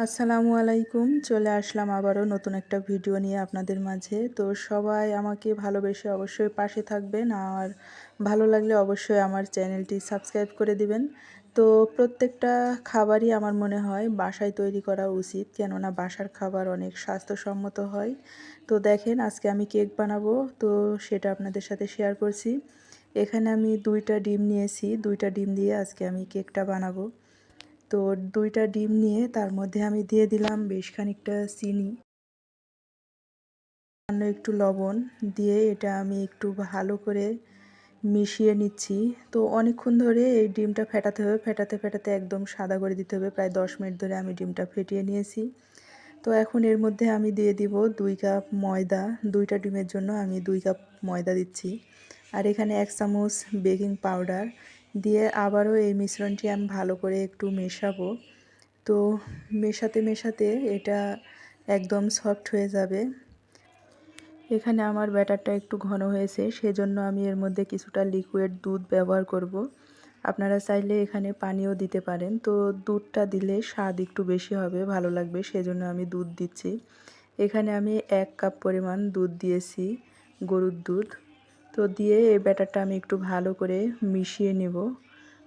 আসসালামু আলাইকুম। চলে আসলাম আবারও নতুন একটা ভিডিও নিয়ে আপনাদের মাঝে। তো সবাই আমাকে ভালোবেসে অবশ্যই পাশে থাকবেন আর ভালো লাগলে অবশ্যই আমার চ্যানেলটি সাবস্ক্রাইব করে দিবেন। তো প্রত্যেকটা খাবারই আমার মনে হয় বাসায় তৈরি করা উচিত, কেননা বাসার খাবার অনেক স্বাস্থ্যসম্মত হয়। তো দেখেন আজকে আমি কেক বানাবো, তো সেটা আপনাদের সাথে শেয়ার করছি। এখানে আমি দুইটা ডিম নিয়েছি, দুইটা ডিম দিয়ে আজকে আমি কেকটা বানাবো। তো দুইটা ডিম নিয়ে তার মধ্যে আমি দিয়ে দিলাম বেশ খানিকটা চিনি। সামান্য একটু লবণ দিয়ে এটা আমি একটু ভালো করে মিশিয়ে নিচ্ছি। তো অনেকক্ষণ ধরে এই ডিমটা ফেটাতে হবে, ফেটাতে ফেটাতে একদম সাদা করে দিতে হবে। প্রায় দশ মিনিট ধরে আমি ডিমটা ফেটিয়ে নিয়েছি। তো এখন এর মধ্যে আমি দিয়ে দিব দুই কাপ ময়দা। দুইটা ডিমের জন্য আমি দুই কাপ ময়দা দিচ্ছি। আর এখানে এক চামচ বেকিং পাউডার। দিয়ে আবারও এই মিশ্রণটি আমি ভালো করে একটু মেশাবো। তো মেশাতে মেশাতে এটা একদম সফট হয়ে যাবে। এখানে আমার ব্যাটারটা একটু ঘন হয়েছে, সেজন্য আমি এর মধ্যে কিছুটা লিকুইড দুধ ব্যবহার করব। আপনারা চাইলে এখানে পানিও দিতে পারেন। তো দুধটা দিলে স্বাদ একটু বেশি হবে, ভালো লাগবে, সেজন্য আমি দুধ দিচ্ছি। এখানে আমি এক কাপ পরিমাণ দুধ দিয়েছি, গরুর দুধ। তো দিয়ে এই ব্যাটারটা আমি একটু ভালো করে মিশিয়ে নেব।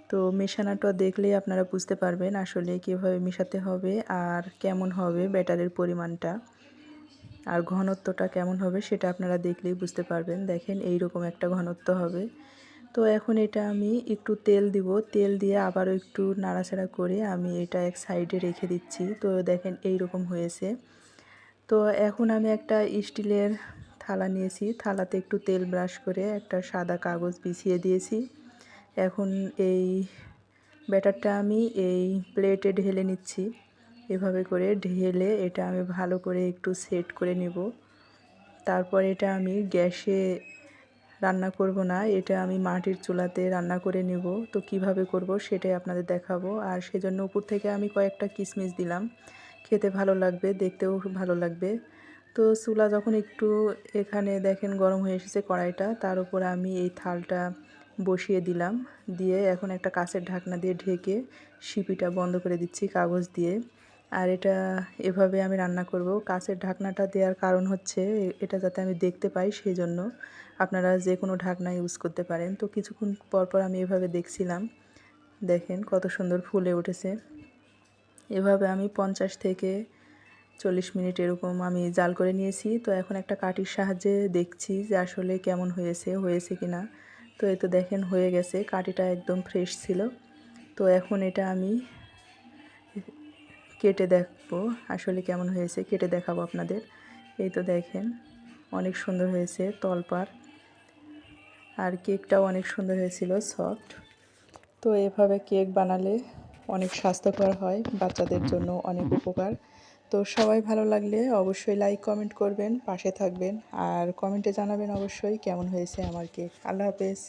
তো মেশানোটা দেখলেই আপনারা বুঝতে পারবেন আসলে কীভাবে মেশাতে হবে আর কেমন হবে ব্যাটারের পরিমাণটা। আর ঘনত্বটা কেমন হবে সেটা আপনারা দেখলেই বুঝতে পারবেন। দেখেন এই রকম একটা ঘনত্ব হবে। তো এখন এটা আমি একটু তেল দিব। তেল দিয়ে আবারও একটু নাড়াচাড়া করে আমি এটা এক সাইডে রেখে দিচ্ছি। তো দেখেন এই রকম হয়েছে। তো এখন আমি একটা স্টিলের থালা নিয়েছি। থালাতে একটু তেল ব্রাশ করে একটা সাদা কাগজ বিছিয়ে দিয়েছি। এখন এই ব্যাটারটা আমি এই প্লেটে ঢেলে নিচ্ছি। এভাবে করে ঢেলে এটা আমি ভালো করে একটু সেট করে নেব। তারপর এটা আমি গ্যাসে রান্না করব না, এটা আমি মাটির চুলাতে রান্না করে নেব। তো কীভাবে করব সেটাই আপনাদের দেখাবো। আর সেজন্য উপর থেকে আমি কয়েকটা কিশমিশ দিলাম। খেতে ভালো লাগবে, দেখতেও ভালো লাগবে। তো চুলা যখন একটু এখানে দেখেন গরম হয়ে এসেছে কড়াইটা, তার উপর আমি এই থালটা বসিয়ে দিলাম। দিয়ে এখন একটা কাঁচের ঢাকনা দিয়ে ঢেকে সিপিটা বন্ধ করে দিচ্ছি কাগজ দিয়ে। আর এটা এভাবে আমি রান্না করব। কাঁচের ঢাকনাটা দেওয়ার কারণ হচ্ছে এটা যাতে আমি দেখতে পাই সেই জন্য আপনারা যে কোনো ঢাকনা ইউজ করতে পারেন। তো কিছুক্ষণ পরপর আমি এভাবে দেখছিলাম। দেখেন কত সুন্দর ফুলে উঠেছে। এভাবে আমি পঞ্চাশ থেকে চল্লিশ মিনিট এরকম আমি জাল করে নিয়েছি। তো এখন একটা কাঠির সাহায্যে দেখছি যে আসলে কেমন হয়েছে হয়েছে কি না তো এই তো দেখেন হয়ে গেছে, কাঠিটা একদম ফ্রেশ ছিল। তো এখন এটা আমি কেটে দেখব আসলে কেমন হয়েছে, কেটে দেখাবো আপনাদের। এই তো দেখেন, অনেক সুন্দর হয়েছে তলপার। আর কেকটাও অনেক সুন্দর হয়েছিল সফট তো এভাবে কেক বানালে অনেক স্বাস্থ্যকর হয়, বাচ্চাদের জন্য অনেক উপকার। তো সবাই ভালো লাগলে অবশ্যই লাইক কমেন্ট করবেন, পাশে থাকবেন। আর কমেন্টে জানাবেন অবশ্যই কেমন হয়েছে আমার কেক আল্লাহ হাফেজ।